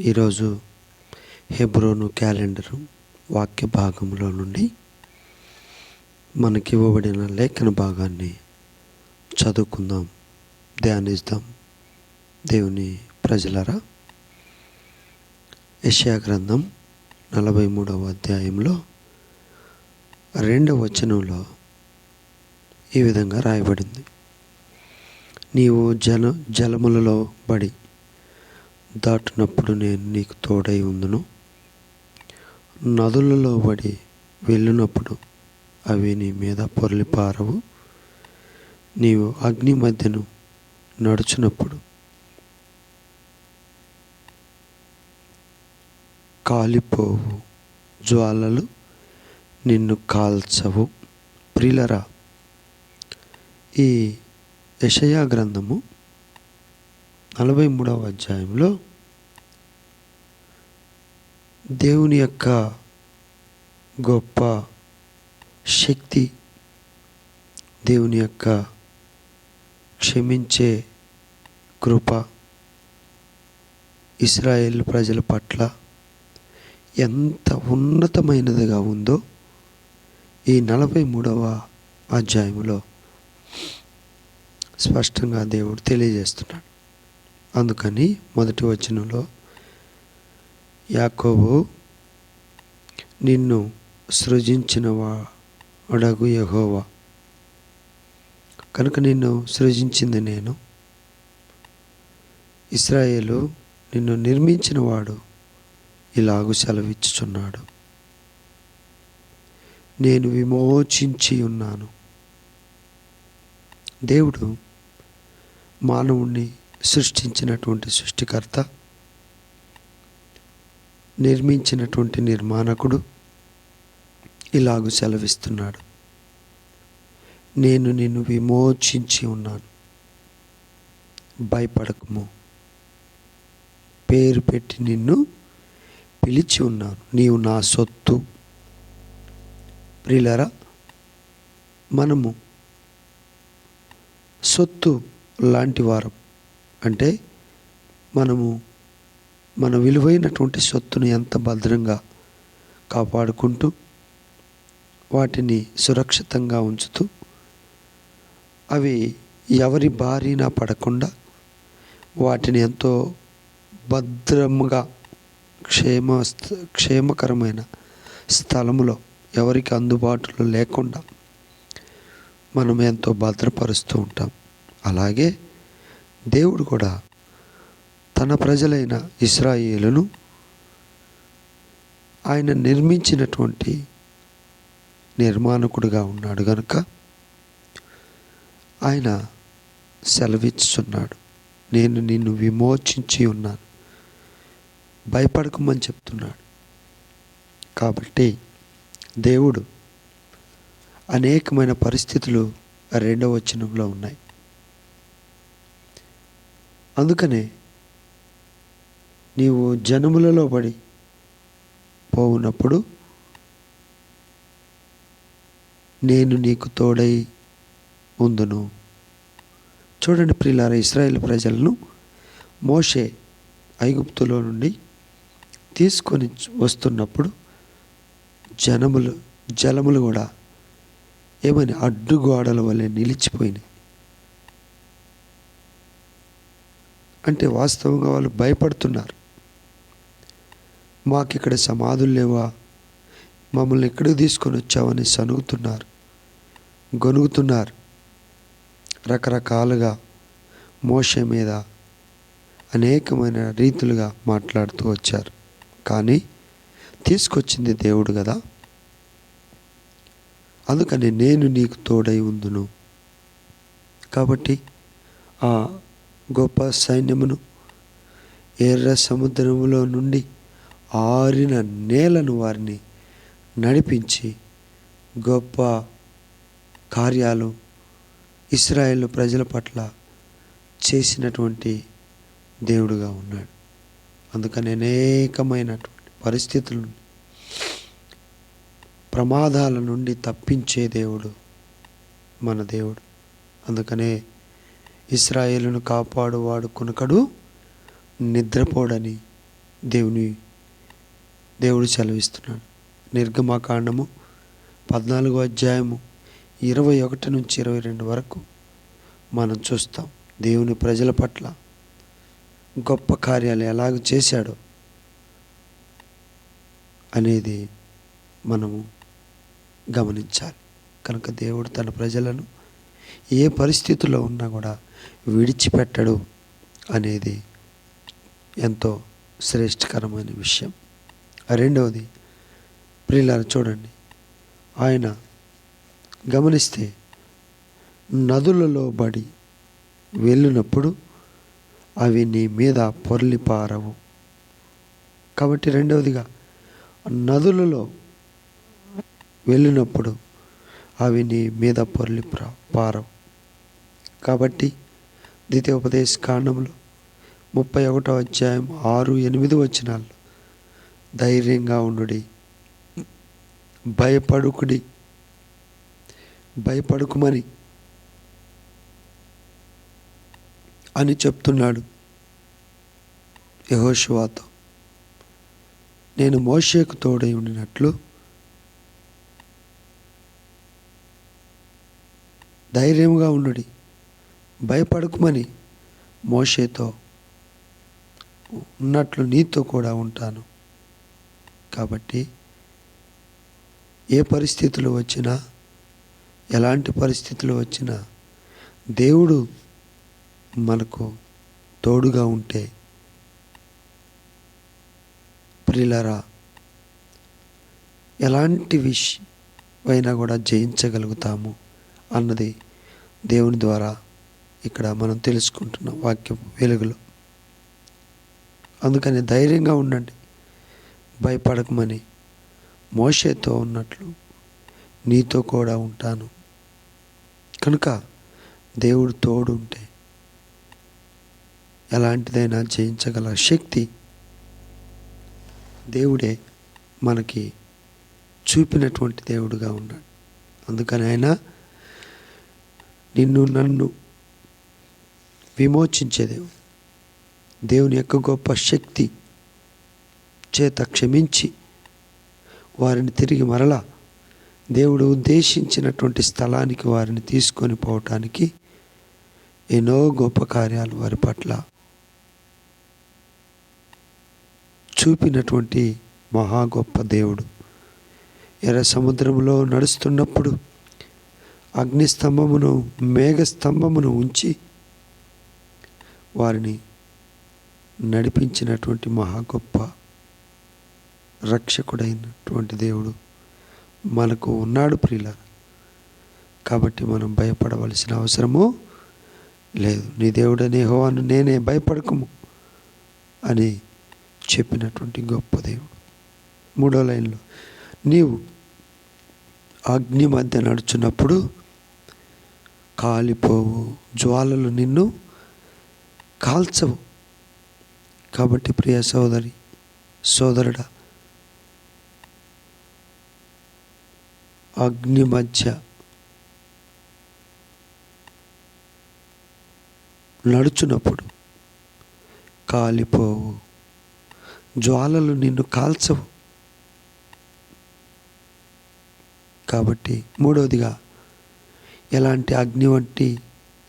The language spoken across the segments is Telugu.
ఈరోజు హెబ్రోను క్యాలెండరు వాక్య భాగంలో నుండి మనకి ఇవ్వబడిన లేఖన భాగాన్ని చదువుకుందాం ధ్యానిస్తాం. దేవుని ప్రజలరా యెషయా గ్రంథం నలభై మూడవ అధ్యాయంలో రెండవ వచనంలో ఈ విధంగా రాయబడింది. నీవు జల జలములలో బడి దాటినప్పుడు నేను నీకు తోడై ఉందును. నదులలో పడి వెళ్ళినప్పుడు అవి నీ మీద పొర్లిపారవు. నీవు అగ్ని మధ్యను నడుచునప్పుడు కాలిపోవు. జ్వాలలు నిన్ను కాల్చవు. ప్రిలరా ఈ యషయా గ్రంథము నలభై మూడవ అధ్యాయంలో దేవుని యొక్క గొప్ప శక్తి దేవుని యొక్క క్షమించే కృప ఇస్రాయేల్ ప్రజల పట్ల ఎంత ఉన్నతమైనదిగా ఉందో ఈ నలభై మూడవ అధ్యాయంలో స్పష్టంగా దేవుడు తెలియజేస్తున్నాడు. అందుకని మొదటి వచనంలో యాకోబు నిన్ను సృజించిన వాడగు యహోవా. కనుక నిన్ను సృజించింది నేను. ఇస్రాయేలు నిన్ను నిర్మించిన వాడు ఇలాగు సెలవిచ్చుచున్నాడు. నేను విమోచించి ఉన్నాను. దేవుడు మానవుణ్ణి సృష్టించినటువంటి సృష్టికర్త నిర్మించినటువంటి నిర్మాణకుడు ఇలాగు సెలవిస్తున్నాడు. నేను నిన్ను విమోచించి ఉన్నాను. భయపడకము. పేరు పెట్టి నిన్ను పిలిచి ఉన్నాను. నీవు నా సొత్తు. ప్రిలరా మనము సొత్తు లాంటి వారం. అంటే మనము మన విలువైనటువంటి సొత్తును ఎంత భద్రంగా కాపాడుకుంటూ వాటిని సురక్షితంగా ఉంచుతూ అవి ఎవరి బారిన పడకుండా వాటిని ఎంతో భద్రముగా క్షేమ క్షేమకరమైన స్థలములో ఎవరికి అందుబాటులో లేకుండా మనం ఎంతో భద్రపరుస్తూ ఉంటాం. అలాగే దేవుడు కూడా తన ప్రజలైన ఇస్రాయేలును ఆయన నిర్మించినటువంటి నిర్మాణకుడుగా ఉన్నాడు గనుక ఆయన సెలవిస్తున్నాడు నేను నిన్ను విమోచించి ఉన్నాను. భయపడకమని చెప్తున్నాడు. కాబట్టి దేవుడు అనేకమైన పరిస్థితులు రెండవ వచనంలో ఉన్నాయి. అందుకనే నీవు జనములలో పడి పోవునప్పుడు నేను నీకు తోడై ఉందును. చూడండి ప్రియులార ఇస్రాయేల్ ప్రజలను మోషే ఐగుప్తులో నుండి తీసుకొని వస్తున్నప్పుడు జనములు జలములు కూడా ఏమని అడ్డుగోడల వల్లే నిలిచిపోయినాయి. అంటే వాస్తవంగా వాళ్ళు భయపడుతున్నారు. మాకు ఇక్కడ సమాధులు లేవా? మమ్మల్ని ఎక్కడికి తీసుకొని వచ్చావని సనుగుతున్నారు. గొనుగుతున్నారు. రకరకాలుగా మోష మీద అనేకమైన రీతులుగా మాట్లాడుతూ వచ్చారు. కానీ తీసుకొచ్చింది దేవుడు కదా? అందుకని నేను నీకు తోడై ఉందును. కాబట్టి ఆ గొప్ప సైన్యమును. ఎర్ర సముద్రములో నుండి ఆరిన నేలను వారిని నడిపించి గొప్ప కార్యాలు ఇస్రాయేల్ ప్రజల పట్ల చేసినటువంటి దేవుడుగా ఉన్నాడు. అందుకని అనేకమైనటువంటి పరిస్థితులు ప్రమాదాల నుండి తప్పించే దేవుడు మన దేవుడు. అందుకనే ఇస్రాయేలును కాపాడువాడు కొనుకడు నిద్రపోడని దేవుని దేవుడు సెలవిస్తున్నాడు. నిర్గమాకాండము పద్నాలుగో అధ్యాయము ఇరవై ఒకటి నుంచి ఇరవై రెండు వరకు మనం చూస్తాం. దేవుని ప్రజల పట్ల గొప్ప కార్యాలు ఎలాగ చేశాడో అనేది మనము గమనించాలి. కనుక దేవుడు తన ప్రజలను ఏ పరిస్థితుల్లో ఉన్నా కూడా విడిచిపెట్టడు అనేది ఎంతో శ్రేష్టకరమైన విషయం. రెండవది ప్రియులారా చూడండి ఆయన గమనిస్తే నదులలో బడి వెళ్ళినప్పుడు అవి నీ మీద పొర్లిపారవు. కాబట్టి రెండవదిగా నదులలో వెళ్ళినప్పుడు అవి నీ మీద పొర్లి పారవు. కాబట్టి ద్వితీయోపదేశ కాండంలో ముప్పై ఒకటో అధ్యాయం ఆరు ఎనిమిది వచనాల్లో ధైర్యంగా ఉండుడి. భయపడుకుడి. భయపడుకుమని అని చెప్తున్నాడు యహోషువాతో. నేను మోషేకు తోడై ఉండినట్లు ధైర్యంగా ఉండుడి. భయపడకుమని మోషేతో ఉన్నట్లు నీతో కూడా ఉంటాను. కాబట్టి ఏ పరిస్థితులు వచ్చినా ఎలాంటి పరిస్థితులు వచ్చినా దేవుడు మనకు తోడుగా ఉంటే ప్రిలరా ఎలాంటి విషయమైనా కూడా జయించగలుగుతాము అన్నది దేవుని ద్వారా ఇక్కడ మనం తెలుసుకుంటున్న వాక్యం వెలుగులో. అందుకని ధైర్యంగా ఉండండి. భయపడకమని మోషేతో ఉన్నట్లు నీతో కూడా ఉంటాను. కనుక దేవుడు తోడు ఉంటే ఎలాంటిదైనా జయించగల శక్తి దేవుడే మనకి చూపినటువంటి దేవుడుగా ఉన్నాడు అందుకని ఆయన నిన్ను నన్ను విమోచించేదే దేవుని యొక్క గొప్ప శక్తి చేత క్షమించి వారిని తిరిగి మరలా దేవుడు ఉద్దేశించినటువంటి స్థలానికి వారిని తీసుకొని పోవటానికి ఎన్నో గొప్ప కార్యాలు వారి పట్ల చూపినటువంటి మహా గొప్ప దేవుడు. ఎర్ర సముద్రంలో నడుస్తున్నప్పుడు అగ్నిస్తంభమును మేఘస్తంభమును ఉంచి వారిని నడిపించినటువంటి మహా గొప్ప రక్షకుడైనటువంటి దేవుడు మనకు ఉన్నాడు ప్రియుల. కాబట్టి మనం భయపడవలసిన అవసరము లేదు. నీ దేవుడనే హోవాను నేనే భయపడకము అని చెప్పినటువంటి గొప్ప దేవుడు. మూడో లైన్లో నీవు అగ్ని మధ్య నడుచున్నప్పుడు కాలిపోవు జ్వాలలు నిన్ను కాల్చవు. కాబట్టి ప్రియ సోదరి సోదరుడా అగ్ని మధ్య నడుచున్నప్పుడు కాలిపోవు. జ్వాలలు నిన్ను కాల్చవు. కాబట్టి మూడవదిగా ఎలాంటి అగ్ని వంటి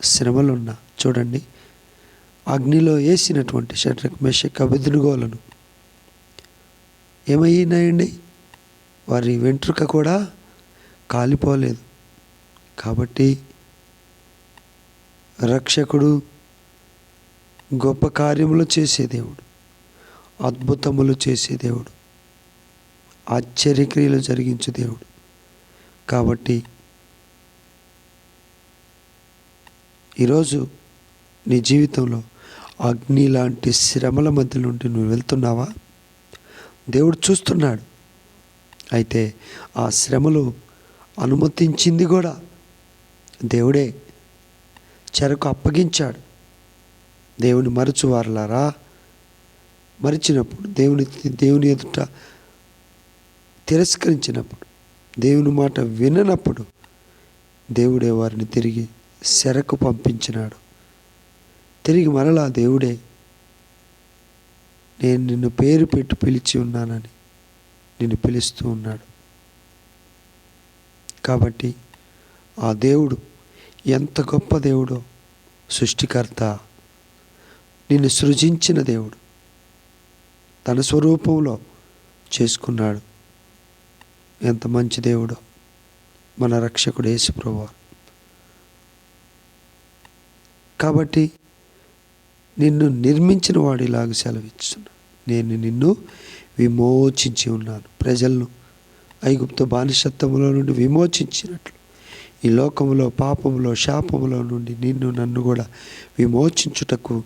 శ్రమలున్నా చూడండి అగ్నిలో వేసినటువంటి షట్రక్ మెషక్ అభిదునుగోలను ఏమయ్యినాయండి వారి వెంట్రుక కూడా కాలిపోలేదు. కాబట్టి రక్షకుడు గొప్ప కార్యములు చేసే దేవుడు అద్భుతములు చేసే దేవుడు ఆశ్చర్యక్రియలు జరిగించే దేవుడు. కాబట్టి ఈరోజు నీ జీవితంలో అగ్ని లాంటి శ్రమల మధ్య నుండి నువ్వు వెళ్తున్నావా? దేవుడు చూస్తున్నాడు. అయితే ఆ శ్రమలు అనుమతించింది కూడా దేవుడే. చెరకు అప్పగించాడు. దేవుని మరచువారులారా మరిచినప్పుడు దేవుని దేవుని ఎదుట తిరస్కరించినప్పుడు దేవుని మాట విననప్పుడు దేవుడే వారిని తిరిగి శరకు పంపించినాడు. తిరిగి మరలా దేవుడే నేను నిన్ను పేరు పెట్టి పిలిచి ఉన్నానని నిన్ను పిలుస్తూ ఉన్నాడు. కాబట్టి ఆ దేవుడు ఎంత గొప్ప దేవుడో సృష్టికర్త నిన్ను సృజించిన దేవుడు తన స్వరూపంలో చేసుకున్నాడు. ఎంత మంచి దేవుడో మన రక్షకుడు యేసుప్రభు కాబట్టి నిన్ను నిర్మించిన వాడు ఇలాగ సెలవిస్తున్నాడు నేను నిన్ను విమోచించి ఉన్నాను. ప్రజలను ఐగుప్త బానిసత్వంలో నుండి విమోచించినట్లు. ఈ లోకంలో పాపములో శాపములో నుండి నిన్ను నన్ను కూడా విమోచించుటకు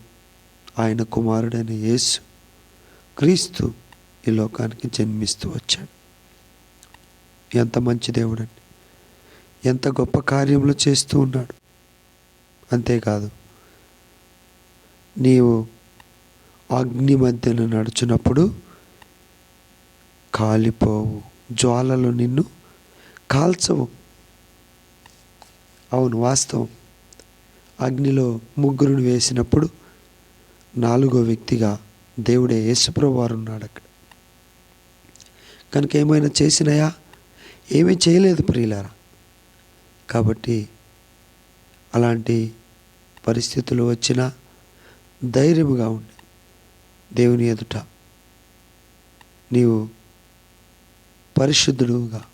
ఆయన కుమారుడైన యేసు క్రీస్తు ఈ లోకానికి జన్మిస్తూ వచ్చాడు. ఎంత మంచి దేవుడండి. ఎంత గొప్ప కార్యములు చేస్తూ ఉన్నాడు. అంతేకాదు నీవు అగ్ని మధ్యలో నడుచున్నప్పుడు కాలిపోవు జ్వాలలు నిన్ను కాల్చవు. అవును వాస్తవం. అగ్నిలో ముగ్గురుని వేసినప్పుడు నాలుగో వ్యక్తిగా దేవుడే యేసుప్రభు వారు ఉన్నాడు అక్కడ. కనుక ఏమైనా చేసినాయా? ఏమీ చేయలేదు ప్రియులారా. కాబట్టి అలాంటి పరిస్థితులు వచ్చినా ధైర్యముగా ఉండి దేవుని ఎదుట నీవు పరిశుద్ధుడుగా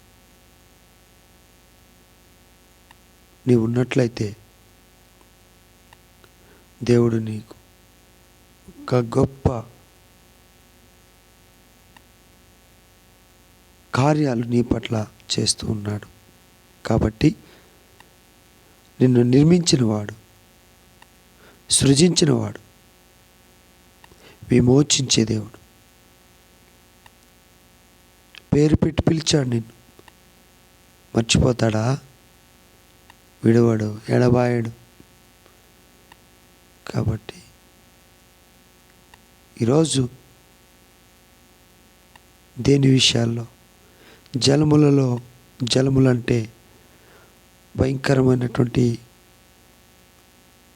నీవు ఉన్నట్లయితే దేవుడు నీకు ఒక గొప్ప కార్యాలు నీ పట్ల చేస్తూ ఉన్నాడు. కాబట్టి నిన్ను నిర్మించినవాడు సృజించినవాడు విమోచించే దేవుడు. పేరు పెట్టి పిలిచాడు నిన్ను. మర్చిపోతాడా? విడవాడు ఎడబాయడు. కాబట్టి ఈరోజు దేని విషయాల్లో? జలములలో జలములంటే భయంకరమైనటువంటి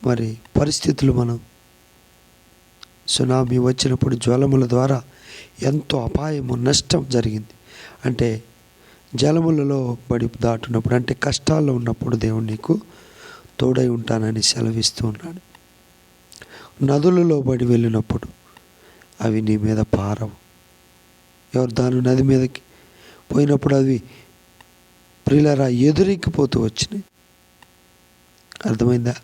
మరి పరిస్థితులు మనం సునామీ వచ్చినప్పుడు జ్వలముల ద్వారా ఎంతో అపాయము నష్టం జరిగింది. అంటే జలములలో పడి దాటున్నప్పుడు అంటే కష్టాల్లో ఉన్నప్పుడు దేవుడు నీకు తోడై ఉంటానని సెలవిస్తూ ఉన్నాడు. నదులలో పడి వెళ్ళినప్పుడు అవి నీ మీద పారవు. ఎవరు దాని నది మీదకి పోయినప్పుడు అవి ప్రిలరా ఎదురెక్కిపోతూ వచ్చినాయి. అర్థమైందా?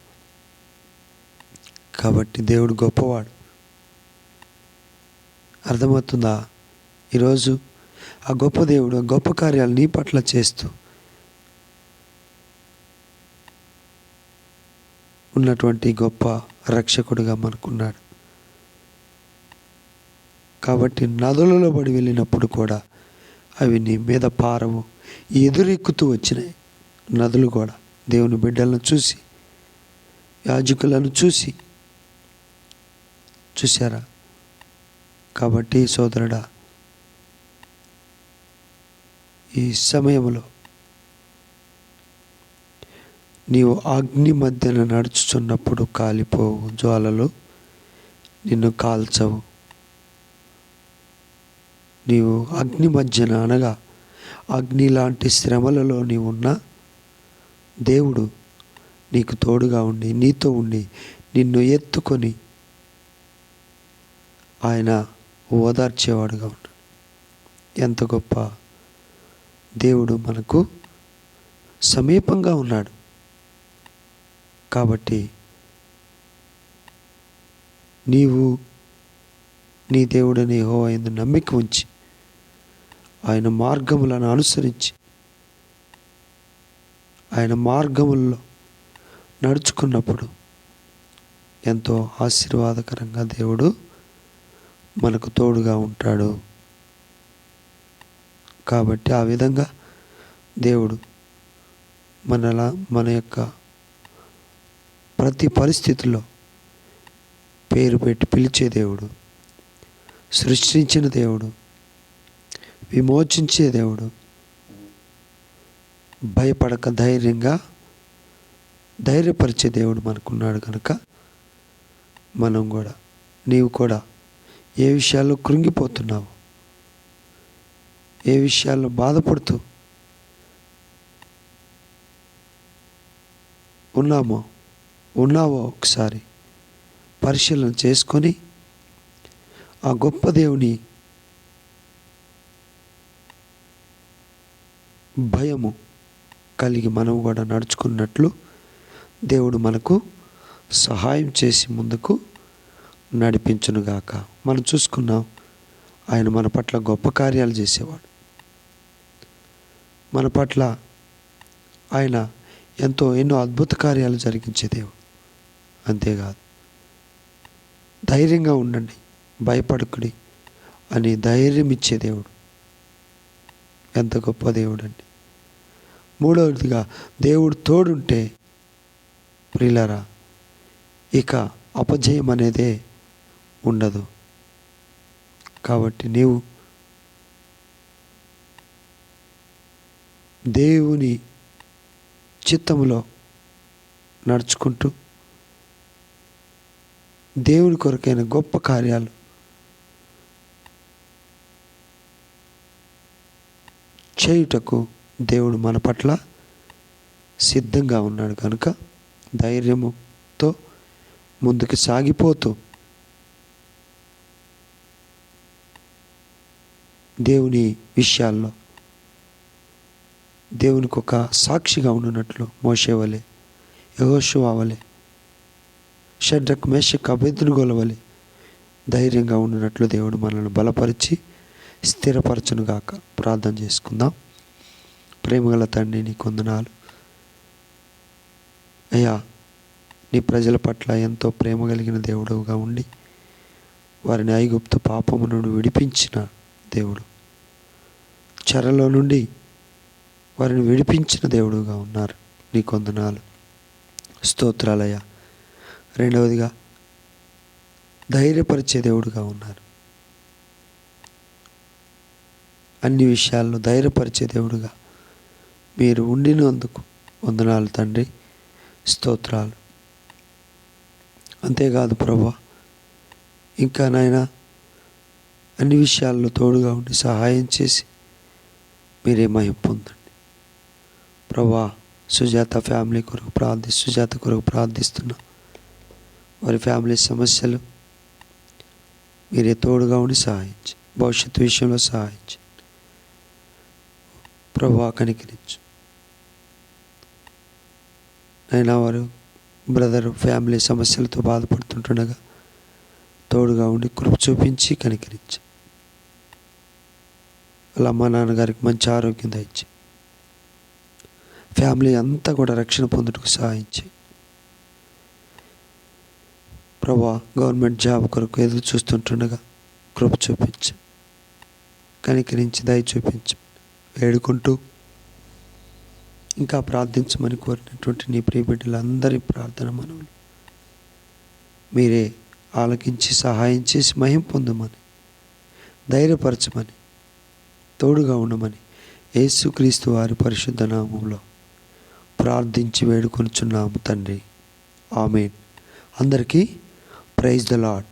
కాబట్టి దేవుడు గొప్పవాడు. అర్థమవుతుందా? ఈరోజు ఆ గొప్ప దేవుడు గొప్ప కార్యాలు నీ పట్ల చేస్తూ ఉన్నటువంటి గొప్ప రక్షకుడుగా మనకున్నాడు. కాబట్టి నదులలో పడి వెళ్ళినప్పుడు కూడా అవి నీ మీద పారము ఎదురెక్కుతూ వచ్చినాయి. నదులు కూడా దేవుని బిడ్డలను చూసి యాజకులను చూసి చూశారా? కాబట్టి సోదరుడా ఈ సమయంలో నీవు అగ్ని మధ్యన నడుచుచున్నప్పుడు కాలిపోవు జ్వాలలు నిన్ను కాల్చవు. నీవు అగ్ని మధ్యన అనగా అగ్ని లాంటి శ్రమలలో నీవు దేవుడు నీకు తోడుగా ఉండి నీతో ఉండి నిన్ను ఎత్తుకొని ఆయన ఓదార్చేవాడుగా ఉన్నాడు ఎంత గొప్ప దేవుడు మనకు సమీపంగా ఉన్నాడు. కాబట్టి నీవు నీ దేవుడని హో ఆయన నమ్మిక ఉంచి ఆయన మార్గములను అనుసరించి ఆయన మార్గముల్లో నడుచుకున్నప్పుడు ఎంతో ఆశీర్వాదకరంగా దేవుడు మనకు తోడుగా ఉంటాడు. కాబట్టి ఆ విధంగా దేవుడు మనలా మన యొక్క ప్రతి పరిస్థితిలో పేరు పెట్టి పిలిచే దేవుడు సృష్టించిన దేవుడు విమోచించే దేవుడు భయపడక ధైర్యంగా ధైర్యపరిచే దేవుడు మనకున్నాడు కనుక మనం కూడా నీవు కూడా ఏ విషయాల్లో కృంగిపోతున్నావు? ఏ విషయాల్లో బాధపడుతూ ఉన్నామో ఉన్నావో ఒకసారి పరిశీలన చేసుకొని ఆ గొప్ప దేవుని భయము కలిగి మనం కూడా నడుచుకున్నట్లు దేవుడు మనకు సహాయం చేసి ముందుకు నడిపించునుగాక. మనం చూసుకున్నాం ఆయన మన పట్ల గొప్ప కార్యాలు చేసేవాడు. మన పట్ల ఆయన ఎంతో ఎన్నో అద్భుత కార్యాలు జరిగించే దేవుడు. అంతేకాదు ధైర్యంగా ఉండండి భయపడకుడి అని ధైర్యం ఇచ్చే దేవుడు. ఎంత గొప్ప దేవుడు అండి మూడవదిగా దేవుడు తోడుంటే ప్రిలరా ఇక అపజయం అనేదే ఉండదు. కాబట్టి నీవు దేవుని చిత్తములో నడుచుకుంటూ దేవుని కొరకైన గొప్ప కార్యాలు చేయుటకు దేవుడు మన పట్ల సిద్ధంగా ఉన్నాడు కనుక ధైర్యముతో ముందుకు సాగిపోతూ దేవుని విషయాల్లో. దేవునికి ఒక సాక్షిగా ఉండునట్లు మోసేవలే యహోషువా వలె షడ్రక్ మేషక్ అభ్యర్థునుగోల ధైర్యంగా ఉండినట్లు దేవుడు మనల్ని బలపరిచి స్థిరపరచునుగాక ప్రార్థన చేసుకుందాం. ప్రేమగల తండ్రి నీ కొందనాలు అయ్యా నీ ప్రజల పట్ల ఎంతో ప్రేమ కలిగిన దేవుడుగా ఉండి వారిని ఐగుప్తు పాపమును విడిపించిన దేవుడు. చెరలో నుండి వారిని విడిపించిన దేవుడుగా ఉన్నారు నీ కొందనాలు. స్తోత్రాలయ రెండవదిగా ధైర్యపరిచే దేవుడుగా ఉన్నారు. అన్ని విషయాల్లో ధైర్యపరిచే దేవుడుగా మీరు ఉండినందుకు వందనాలు తండ్రి. స్తోత్రాలు. అంతేకాదు ప్రభా ఇంకా నాయనా అన్ని విషయాల్లో తోడుగా ఉండి సహాయం చేసి మీరే మహిమ పొందండి. ప్రభా సుజాత ఫ్యామిలీ కొరకు ప్రార్థి సుజాత కొరకు ప్రార్థిస్తున్నా. వారి ఫ్యామిలీ సమస్యలు మీరే తోడుగా ఉండి సహాయించి భవిష్యత్తు విషయంలో సహాయించి ప్రభా కనికరించు. అయినా వారు బ్రదర్ ఫ్యామిలీ సమస్యలతో బాధపడుతుంటుండగా తోడుగా ఉండి కృప చూపించి కనికరించు. వాళ్ళ అమ్మ నాన్నగారికి మంచి ఆరోగ్యం దయచి ఫ్యామిలీ అంతా కూడా రక్షణ పొందుటకు సహాయించి. ప్రభా గవర్నమెంట్ జాబ్ కొరకు ఎదురు చూస్తుంటుండగా కృప చూపించి. కనికరించి దయ చూపించు. వేడుకుంటూ ఇంకా ప్రార్థించమని కోరినటువంటి నీ ప్రియబిడ్డలందరి ప్రార్థన మనవులు. మీరే ఆలకించి సహాయం చేసి మహిం పొందమని ధైర్యపరచమని తోడుగా ఉండమని యేసుక్రీస్తు వారి పరిశుద్ధ నామంలో ప్రార్థించి వేడుకొనుచున్నాము తండ్రి. ఆమెన్. అందరికీ ప్రైజ్ ద లాడ్